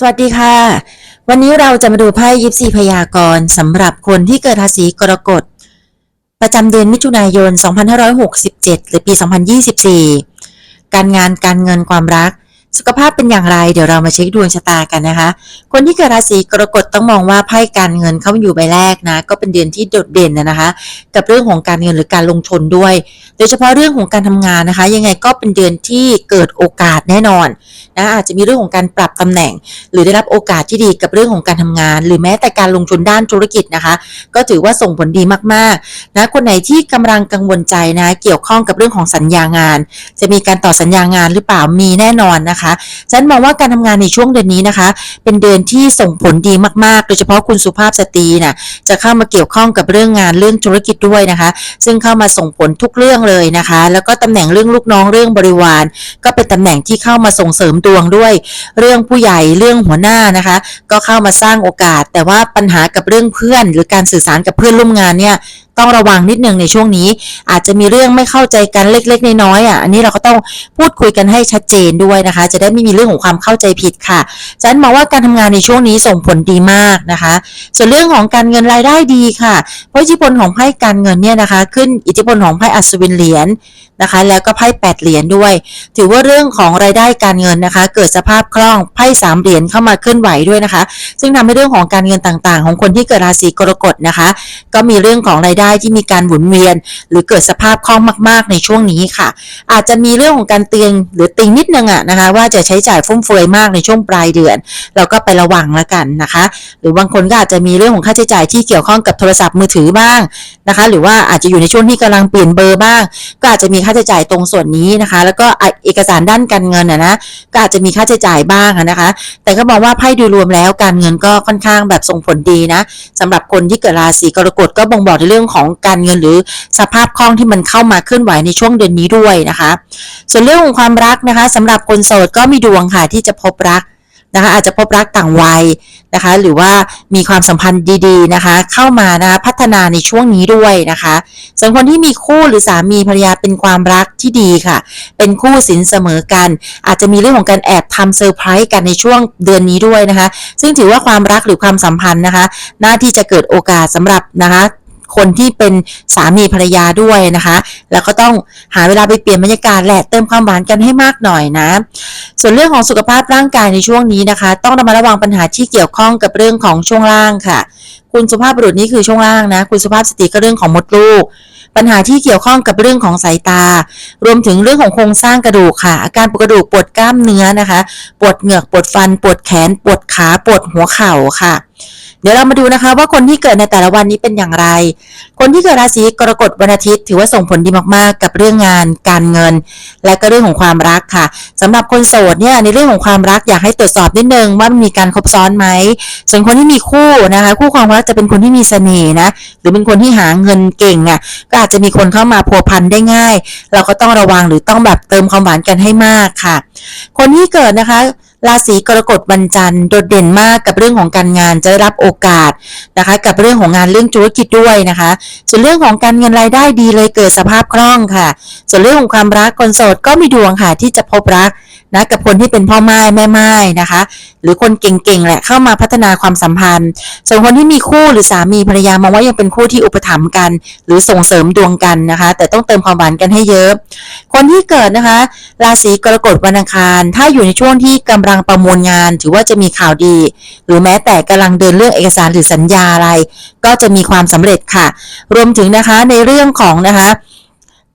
สวัสดีค่ะ วันนี้เราจะมาดูไพ่ยิปซีพยากรณ์สำหรับคนที่เกิดราศีกรกฎ ประจำเดือนมิถุนายน 2567 หรือปี 2024 การงานการเงินความรัก สุขภาพเป็นอย่างไร เดี๋ยวเรามาเช็คดวงชะตากันนะคะ คนที่เกิดราศีกรกฎต้องมองว่าไพ่การเงินเข้ามาอยู่ใบแรกนะ ก็เป็นเดือนที่โดดเด่นนะนะคะ กับเรื่องของการเงินหรือการลงทุนด้วย โดยเฉพาะเรื่องของการทำงานนะคะ ยังไงก็เป็นเดือนที่เกิดโอกาสแน่นอนนะอาจจะมีเรื่องของการปรับตำแหน่ง หรือได้รับโอกาสที่ดีกับเรื่องของการทำงาน หรือแม้แต่การลงทุนด้านธุรกิจนะคะ ก็ถือว่าส่งผลดีมากๆนะคนไหนที่กำลังกังวลใจนะ เกี่ยวข้องกับเรื่องของสัญญางาน จะมีการต่อสัญญางานหรือเปล่ามีแน่นอนนะคะฉันมองว่าการทำงานในช่วงเดือนนี้นะคะ เป็นเดือนที่ส่งผลดีมากๆ โดยเฉพาะคุณสุภาพสตรีนะจะเข้ามาเกี่ยวข้องกับเรื่องงานเรื่องธุรกิจด้วยนะคะ ซึ่งเข้ามาส่งผลทุกเรื่องเลยนะคะ แล้วก็ตำแหน่งเรื่องลูกน้องเรื่องบริวาร ก็เป็นตำแหน่งที่เข้ามาส่งเสริมดวงด้วย เรื่องผู้ใหญ่เรื่องหัวหน้านะคะ ก็เข้ามาสร้างโอกาส แต่ว่าปัญหากับเรื่องเพื่อน หรือการสื่อสารกับเพื่อนร่วมงานเนี่ย ต้องระวังนิดนึงในช่วงนี้ อาจจะมีเรื่องไม่เข้าใจกันเล็ก ๆ น้อยๆอะอันนี้เราก็ต้องพูดคุยกันให้ชัดเจนด้วยนะคะ จะได้ไม่มีเรื่องของความเข้าใจผิดค่ะฉันมองว่าการทำงานในช่วงนี้ส่งผลดีมากนะคะ ส่วนเรื่องของการเงินรายได้ดีค่ะ เพราะอิทธิพลของไพ่การเงินเนี่ยนะคะ ขึ้นอิทธิพลของไพ่อัศวินเหรียญนะคะ แล้วก็ไพ่แปดเหรียญด้วย ถือว่าเรื่องของรายได้การเงินนะคะ เกิดสภาพคล่องไพ่สามเหรียญเข้ามาเคลื่อนไหวด้วยนะคะ ซึ่งทำให้เรื่องของการเงินต่างๆ ของคนที่เกิดราศีกรกฎนะคะ ก็มีเรื่องของรายได้ที่มีการหมุนเวียน หรือเกิดสภาพคล่องมาก ๆ ในช่วงนี้ค่ะ อาจจะมีเรื่องของการเตือนหรือติงนิดนึงอะนะคะ ว่าจะใช้จ่ายฟุ่มเฟือยมากในช่วงปลายเดือน เราก็ไประวังแล้วกันนะคะ หรือบางคนก็อาจจะมีเรื่องของค่าใช้จ่ายที่เกี่ยวข้องกับโทรศัพท์มือถือบ้างนะคะ หรือว่าอาจจะอยู่ในช่วงที่กำลังเปลี่ยนเบอร์บ้าง ก็อาจจะมีค่าใช้จ่ายตรงส่วนนี้นะคะ แล้วก็เอกสารด้านการเงินอะนะก็อาจจะมีค่าใช้จ่ายบ้างนะคะ แต่ก็มองว่าไพ่โดยรวมแล้วการเงินก็ค่อนข้างแบบส่งผลดีนะสำหรับคนที่เกิดราศีกรกฎก็บ่งบอกในเรื่องของของการเงินหรือสภาพคล่องที่มันเข้ามาเคลื่อนไหวในช่วงเดือนนี้ด้วยนะคะ ส่วนเรื่องของความรักนะคะสำหรับคนโสดก็มีดวงค่ะที่จะพบรักนะคะอาจจะพบรักต่างวัยนะคะ หรือว่ามีความสัมพันธ์ดีๆนะคะ เข้ามานะคะพัฒนาในช่วงนี้ด้วยนะคะส่วนคนที่มีคู่หรือสามีภรรยาเป็นความรักที่ดีค่ะ เป็นคู่สินเสมอกัน อาจจะมีเรื่องของการแอบทำเซอร์ไพรส์กันในช่วงเดือนนี้ด้วยนะคะ ซึ่งถือว่าความรักหรือความสัมพันธ์นะคะ หน้าที่จะเกิดโอกาสสำหรับนะคะ คนที่เป็นสามีภรรยาด้วยนะคะ แล้วก็ต้องหาเวลาไปเปลี่ยนบรรยากาศแหละเติมความหวานกันให้มากหน่อยนะ ส่วนเรื่องของสุขภาพร่างกายในช่วงนี้นะคะ ต้องระมัดระวังปัญหาที่เกี่ยวข้องกับเรื่องของช่วงล่างค่ะ คุณสุภาพบุรุษนี่คือช่วงล่างนะ คุณสุภาพสตรีก็เรื่องของมดลูกปัญหาที่เกี่ยวข้องกับเรื่องของสายตา รวมถึงเรื่องของโครงสร้างกระดูกค่ะ อาการปวดกระดูกปวดกล้ามเนื้อนะคะ ปวดเหงือกปวดฟัน ปวดแขน ปวดขา ปวดหัวเข่าค่ะ เดี๋ยวเรามาดูนะคะว่าคนที่เกิดในแต่ละวันนี้เป็นอย่างไร คนที่เกิดราศีกรกฎวันอาทิตย์ ถือว่าส่งผลดีมากๆ กับเรื่องงาน การเงิน และก็เรื่องของความรักค่ะสำหรับคนโสดเนี่ยในเรื่องของความรักอยากให้ตรวจสอบนิดนึงว่ามีการคบซ้อนไหม ส่วนคนที่มีคู่นะคะ คู่ความรักจะเป็นคนที่มีเสน่ห์นะหรือเป็นคนที่หาเงินเก่งอะก็อาจจะมีคนเข้ามาพัวพันได้ง่าย เราก็ต้องระวังหรือต้องแบบเติมความหวานกันให้มากค่ะ คนที่เกิดนะคะ ราศีกรกฎวันจันทร์โดดเด่นมากกับเรื่องของการงานจะได้รับโอกาสนะคะ กับเรื่องของงานเรื่องธุรกิจด้วยนะคะ ส่วนเรื่องของการเงินรายได้ดีเลยเกิดสภาพคล่องค่ะ ส่วนเรื่องของความรักคนโสดก็มีดวงค่ะที่จะพบรัก นะกับคนที่เป็นพ่อไม้แม่ไม้นะคะ หรือคนเก่งๆแหละเข้ามาพัฒนาความสัมพันธ์ส่วนคนที่มีคู่หรือสามีภรรยามองว่ายังเป็นคู่ที่อุปถัมภ์กัน หรือส่งเสริมดวงกันนะคะ แต่ต้องเติมความหวานกันให้เยอะ คนที่เกิดนะคะ ราศีกรกฎวันอังคาร ถ้าอยู่ในช่วงที่กำลังประมวลงาน ถือว่าจะมีข่าวดี หรือแม้แต่กำลังเดินเรื่องเอกสารหรือสัญญาอะไร ก็จะมีความสำเร็จค่ะ รวมถึงนะคะในเรื่องของนะคะ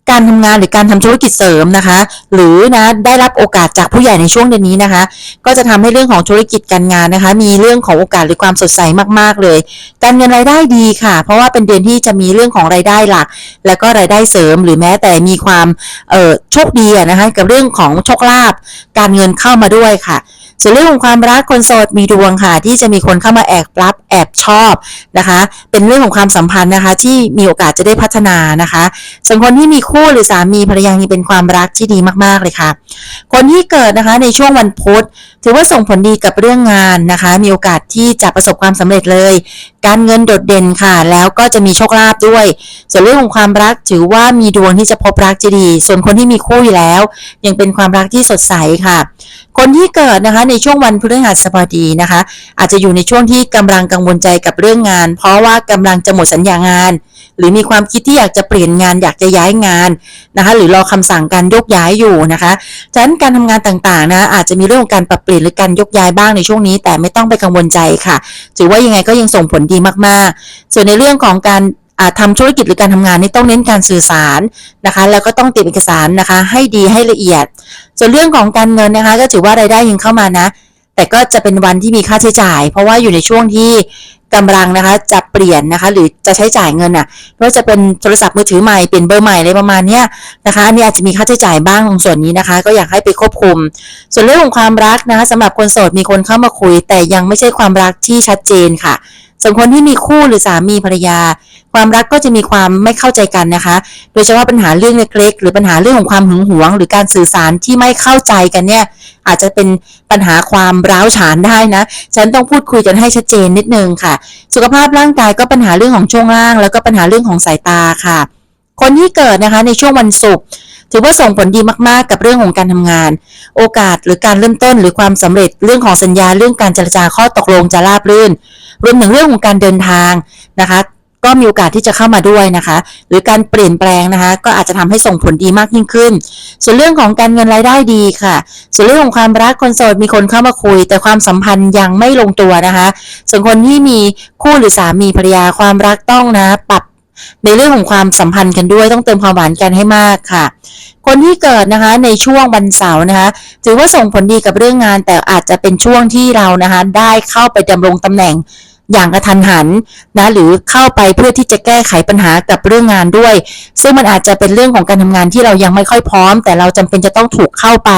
การทำงานหรือการทำธุรกิจเสริมนะคะ หรือนะได้รับโอกาสจากผู้ใหญ่ในช่วงเดือนนี้นะคะ ก็จะทำให้เรื่องของธุรกิจการงานนะคะ มีเรื่องของโอกาสหรือความสดใสมาก ๆ เลย การเงินรายได้ดีค่ะ เพราะว่าเป็นเดือนที่จะมีเรื่องของรายได้หลัก แล้วก็รายได้เสริม หรือแม้แต่มีความเออโชคดีนะคะกับเรื่องของโชคลาภการเงินเข้ามาด้วยค่ะส่วนเรื่องของความรักคนโสดมีดวงค่ะ ที่จะมีคนเข้ามาแอบรับแอบชอบนะคะ เป็นเรื่องของความสัมพันธ์นะคะ ที่มีโอกาสจะได้พัฒนานะคะส่วนคนที่มีคู่หรือสามีภรรยานี่เป็นความรักที่ดีมากๆเลยค่ะ คนที่เกิดนะคะในช่วงวันพุธถือว่าส่งผลดีกับเรื่องงานนะคะ มีโอกาสที่จะประสบความสำเร็จเลย การเงินโดดเด่นค่ะ แล้วก็จะมีโชคลาภด้วย ส่วนเรื่องของความรักถือว่ามีดวงที่จะพบรักจะดี ส่วนคนที่มีคู่อยู่แล้ว ยังเป็นความรักที่สดใสค่ะ คนที่เกิดนะคะในช่วงวันพฤหัสบดีนะคะ อาจจะอยู่ในช่วงที่กำลังกังวลใจกับเรื่องงาน เพราะว่ากำลังจะหมดสัญญางาน หรือมีความคิดที่อยากจะเปลี่ยนงานอยากจะย้ายงานนะคะ หรือรอคำสั่งการยกย้ายอยู่นะคะฉะนั้นการทำงานต่างๆนะอาจจะมีเรื่องของการปรับเปลี่ยนหรือการยกย้ายบ้างในช่วงนี้ แต่ไม่ต้องไปกังวลใจค่ะ ถือว่ายังไงก็ยังส่งผลดีมากๆ ส่วนในเรื่องของการ อ่าทำธุรกิจหรือการทำงานนี่ต้องเน้นการสื่อสารนะคะ แล้วก็ต้องเตรียมเอกสารนะคะ ให้ดีให้ละเอียด ส่วนเรื่องของการเงินนะคะ ก็ถือว่ารายได้ยังเข้ามานะ แต่ก็จะเป็นวันที่มีค่าใช้จ่าย เพราะว่าอยู่ในช่วงที่กำลังนะคะจะเปลี่ยนนะคะ หรือจะใช้จ่ายเงินอะไม่ว่าจะเป็นโทรศัพท์มือถือใหม่เปลี่ยนเบอร์ใหม่อะไรประมาณเนี้ยนะคะอันนี้อาจจะมีค่าใช้จ่ายบ้างของส่วนนี้นะคะ ก็อยากให้ไปควบคุม ส่วนเรื่องของความรักนะคะสำหรับคนโสดมีคนเข้ามาคุย แต่ยังไม่ใช่ความรักที่ชัดเจนค่ะ ส่วนคนที่มีคู่หรือสามีภรรยา ความรักก็จะมีความไม่เข้าใจกันนะคะ โดยเฉพาะปัญหาเรื่องเล็กๆหรือปัญหาเรื่องของความหึงหวง หรือการสื่อสารที่ไม่เข้าใจกันเนี่ยอาจจะเป็นปัญหาความร้าวฉานได้นะ ฉันต้องพูดคุยกันให้ชัดเจนนิดนึงค่ะ สุขภาพร่างกายก็ปัญหาเรื่องของช่วงล่าง แล้วก็ปัญหาเรื่องของสายตาค่ะ คนที่เกิดนะคะในช่วงวันศุกร์ถือว่าส่งผลดีมากๆ กับเรื่องของการทำงาน โอกาสหรือการเริ่มต้นหรือความสำเร็จเรื่องของสัญญาเรื่องการเจรจาข้อตกลงจะราบรื่น รวมถึงเรื่องของการเดินทางนะคะก็มีโอกาสที่จะเข้ามาด้วยนะคะ หรือการเปลี่ยนแปลงนะคะ ก็อาจจะทำให้ส่งผลดีมากยิ่งขึ้น ส่วนเรื่องของการเงินรายได้ดีค่ะ ส่วนเรื่องของความรักคนโสดมีคนเข้ามาคุย แต่ความสัมพันธ์ยังไม่ลงตัวนะคะ ส่วนคนที่มีคู่หรือสามีภรรยาความรักต้องนะปรับ ในเรื่องของความสัมพันธ์กันด้วยต้องเติมความหวานกันให้มากค่ะ คนที่เกิดนะคะในช่วงวันเสาร์นะคะ ถือว่าส่งผลดีกับเรื่องงานแต่อาจจะเป็นช่วงที่เรานะคะได้เข้าไปดำรงตำแหน่ง อย่างกระทันหันนะหรือเข้าไปเพื่อที่จะแก้ไขปัญหากับเรื่องงานด้วย ซึ่งมันอาจจะเป็นเรื่องของการทำงานที่เรายังไม่ค่อยพร้อม แต่เราจำเป็นจะต้องถูกเข้าไป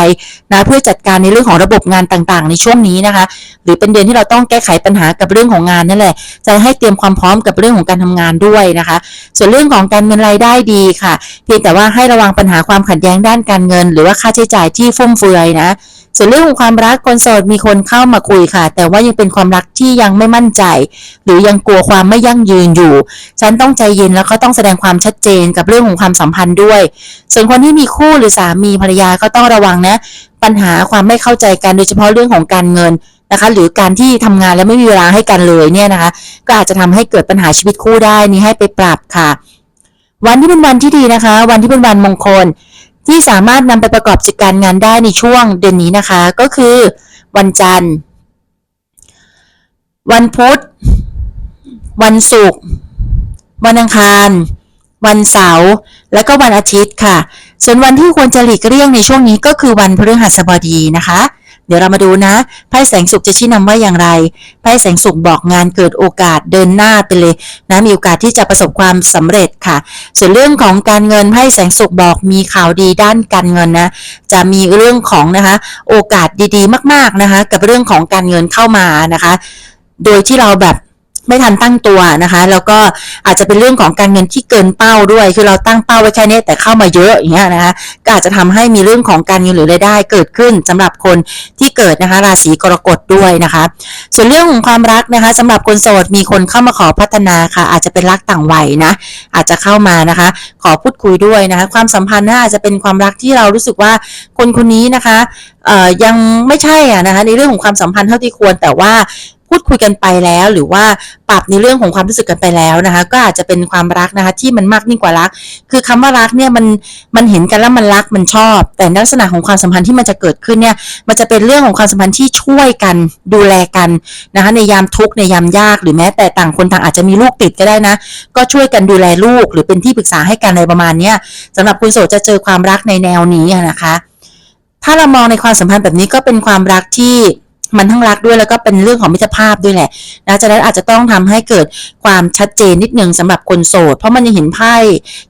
นะเพื่อจัดการในเรื่องของระบบงานต่างๆ ในช่วงนี้นะคะ หรือเป็นเดือนที่เราต้องแก้ไขปัญหากับเรื่องของงานนั่นแหละจะให้เตรียมความพร้อมกับเรื่องของการทำงานด้วยนะคะ ส่วนเรื่องของการเงินรายได้ดีค่ะ เพียงแต่ว่าให้ระวังปัญหาความขัดแย้งด้านการเงิน หรือว่าค่าใช้จ่ายที่ฟุ่มเฟือยนะ ส่วนเรื่องของความรักคนโสดมีคนเข้ามาคุยค่ะ แต่ว่ายังเป็นความรักที่ยังไม่มั่นใจ หรือยังกลัวความไม่ยั่งยืนอยู่ ฉันต้องใจเย็นแล้วก็ต้องแสดงความชัดเจนกับเรื่องของความสัมพันธ์ด้วย ส่วนคนที่มีคู่หรือสามีภรรยาก็ต้องระวังนะ ปัญหาความไม่เข้าใจกันโดยเฉพาะเรื่องของการเงินนะคะหรือการที่ทำงานแล้วไม่มีเวลาให้กันเลยเนี่ยนะคะ ก็อาจจะทำให้เกิดปัญหาชีวิตคู่ได้นี่ให้ไปปรับค่ะ วันที่เป็นวันที่ดีนะคะ วันที่เป็นวันมงคล ที่สามารถนำไปประกอบกิจการงานได้ในช่วงเดือนนี้นะคะ ก็คือวันจันทร์ วันพุธ วันศุกร์วันอังคาร วันเสาร์และก็วันอาทิตย์ค่ะ ส่วนวันที่ควรจะหลีกเลี่ยงในช่วงนี้ก็คือวันพฤหัสบดีนะคะ เดี๋ยวเรามาดูนะไพ่แสงสุขจะชี้นำว่าอย่างไรไพ่แสงสุขบอกงานเกิดโอกาสเดินหน้าไปเลยนะมีโอกาสที่จะประสบความสำเร็จค่ะ ส่วนเรื่องของการเงินไพ่แสงสุขบอกมีข่าวดีด้านการเงินนะจะมีเรื่องของนะคะโอกาสดีๆ มากๆนะคะกับเรื่องของการเงินเข้ามานะคะ โดยที่เราแบบ ไม่ทันตั้งตัวนะคะ แล้วก็อาจจะเป็นเรื่องของการเงินที่เกินเป้าด้วย คือเราตั้งเป้าไว้แค่นี้แต่เข้ามาเยอะอย่างเงี้ยนะคะก็อาจจะทำให้มีเรื่องของการเงินหรือรายได้เกิดขึ้นสำหรับคนที่เกิดนะคะราศีกรกฎด้วยนะคะ ส่วนเรื่องของความรักนะคะสำหรับคนโสดมีคนเข้ามาขอพัฒนาค่ะ อาจจะเป็นรักต่างวัยนะอาจจะเข้ามานะคะ ขอพูดคุยด้วยนะคะความสัมพันธ์น่าจะเป็นความรักที่เรารู้สึกว่าคนคนนี้นะคะยังไม่ใช่อะนะคะในเรื่องของความสัมพันธ์เท่าที่ควรแต่ว่า คุยกันไปแล้ว หรือว่าปรับในเรื่องของความรู้สึกกันไปแล้วนะคะ ก็อาจจะเป็นความรักนะคะ ที่มันมากยิ่งกว่ารัก คือคำว่ารักเนี่ยมันมันเห็นกันแล้วมันรักมันชอบ แต่ลักษณะของความสัมพันธ์ที่มันจะเกิดขึ้นเนี่ยมันจะเป็นเรื่องของความสัมพันธ์ที่ช่วยกันดูแลกันนะคะในยามทุกข์ในยามยากหรือแม้แต่ต่างคนต่างอาจจะมีลูกติดก็ได้นะ ก็ช่วยกันดูแลลูก หรือเป็นที่ปรึกษาให้กันอะไรประมาณเนี้ยสำหรับคุณโสดจะเจอความรักในแนวนี้นะคะ ถ้าเรามองในความสัมพันธ์แบบนี้ก็เป็นความรักที่ มันทั้งรักด้วยแล้วก็เป็นเรื่องของมิตรภาพด้วยแหละนะฉะนั้นอาจจะต้องทำให้เกิดความชัดเจนนิดนึงสำหรับคนโสด เพราะมันยังเห็นไพ่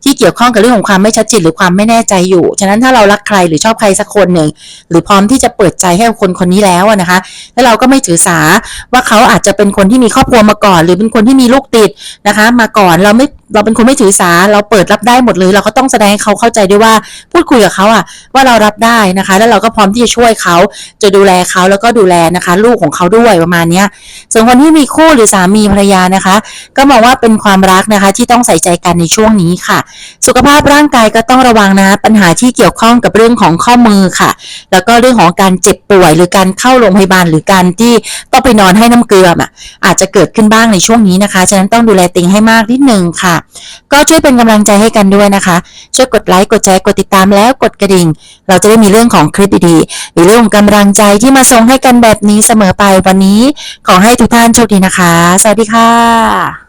ที่เกี่ยวข้องกับเรื่องของความไม่ชัดเจนหรือความไม่แน่ใจอยู่ ฉะนั้นถ้าเรารักใครหรือชอบใครสักคนหนึ่งหรือพร้อมที่จะเปิดใจให้คนคนนี้แล้วนะคะ แล้วเราก็ไม่ถือสาว่าเขาอาจจะเป็นคนที่มีครอบครัวมาก่อน หรือเป็นคนที่มีลูกติดนะคะ มาก่อนเราไม่ เราเป็นคนไม่ถือสาเราเปิดรับได้หมดเลย เราก็ต้องแสดงให้เขาเข้าใจด้วยว่าพูดคุยกับเขาอะว่าเรารับได้นะคะ แล้วเราก็พร้อมที่จะช่วยเขาจะดูแลเขาแล้วก็ดูแลนะคะ ลูกของเขาด้วยประมาณเนี้ยส่วนคนที่มีคู่หรือสามีภรรยานะคะ ก็มองว่าเป็นความรักนะคะที่ต้องใส่ใจกันในช่วงนี้ค่ะ สุขภาพร่างกายก็ต้องระวังนะปัญหาที่เกี่ยวข้องกับเรื่องของข้อมือค่ะ แล้วก็เรื่องของการเจ็บป่วย หรือการเข้าโรงพยาบาลหรือการที่ต้องไปนอนให้น้ำเกลืออะอาจจะเกิดขึ้นบ้างในช่วงนี้นะคะฉะนั้นต้องดูแลตัวเองให้มากนิดนึงค่ะก็ช่วยเป็นกำลังใจให้กันด้วยนะคะ ช่วยกดไลค์กดแชร์กดติดตามแล้วกดกระดิ่ง เราจะได้มีเรื่องของคลิปดีๆหรือเรื่องของกำลังใจที่มาส่งให้กันแบบนี้เสมอไปวันนี้ ขอให้ทุกท่านโชคดีนะคะ สวัสดีค่ะ